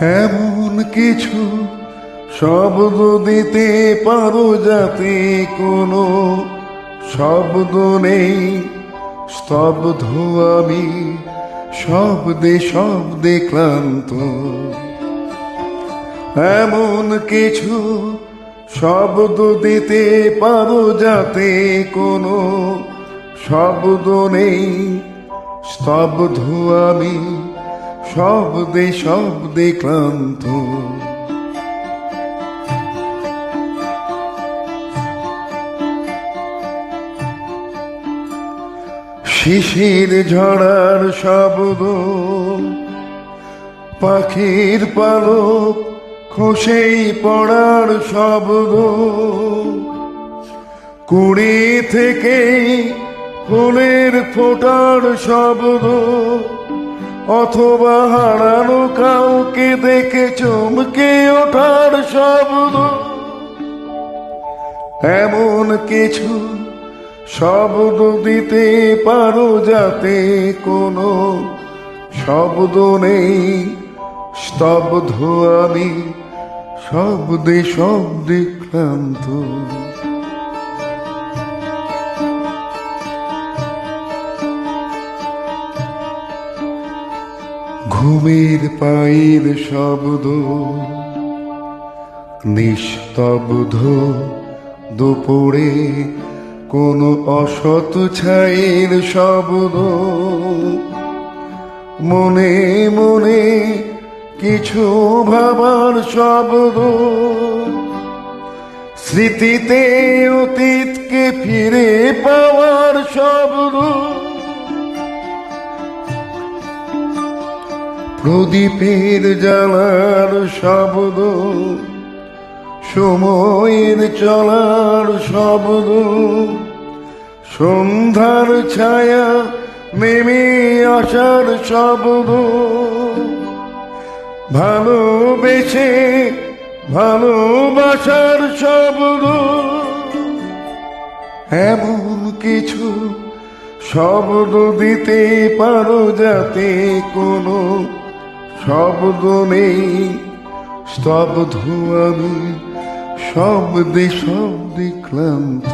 এমন কিছু শব্দ দিতে পারো যাতে কোনো শব্দ নেই। স্তব্ধ আমি শব্দে শব্দে ক্লান্ত। এমন কিছু শব্দ দিতে পারো যাতে কোনো শব্দ নেই। স্তব্ধ আমি শব্দে শব্দে ক্লান্ত। শিশির ঝড়ার শব্দ, পাখির পালক খসেই পড়ার শব্দ। কুড়ি থেকে ফুলের ফোটার শব্দ অথবা হারানো কাউকে দেখে চমকে ওঠার শব্দ। এমন কিছু শব্দ দিতে পারো যাতে কোনো শব্দ নেই। স্তব্ধ আমি শব্দে শব্দে ক্লান্ত। ঘুমের পায়ের শব্দ, নিস্তব্ধ দুপুরে কোনো অসৎ ছায়ের শব্দ। মনে মনে কিছু ভাবার শব্দ। স্মৃতিতে অতীতকে ফিরে পাওয়ার শব্দ। প্রদীপের জ্বালার শব্দ, সময়ের চলার শব্দ, সন্ধ্যার ছায়া নেমে আসার শব্দ। ভালোবেসে ভালোবাসার শব্দ, এমন কিছু শব্দ দিতে পারো যাতে কোনো শব্দ নেই স্তব্ধ আমি শব্দে শব্দে ক্লান্ত।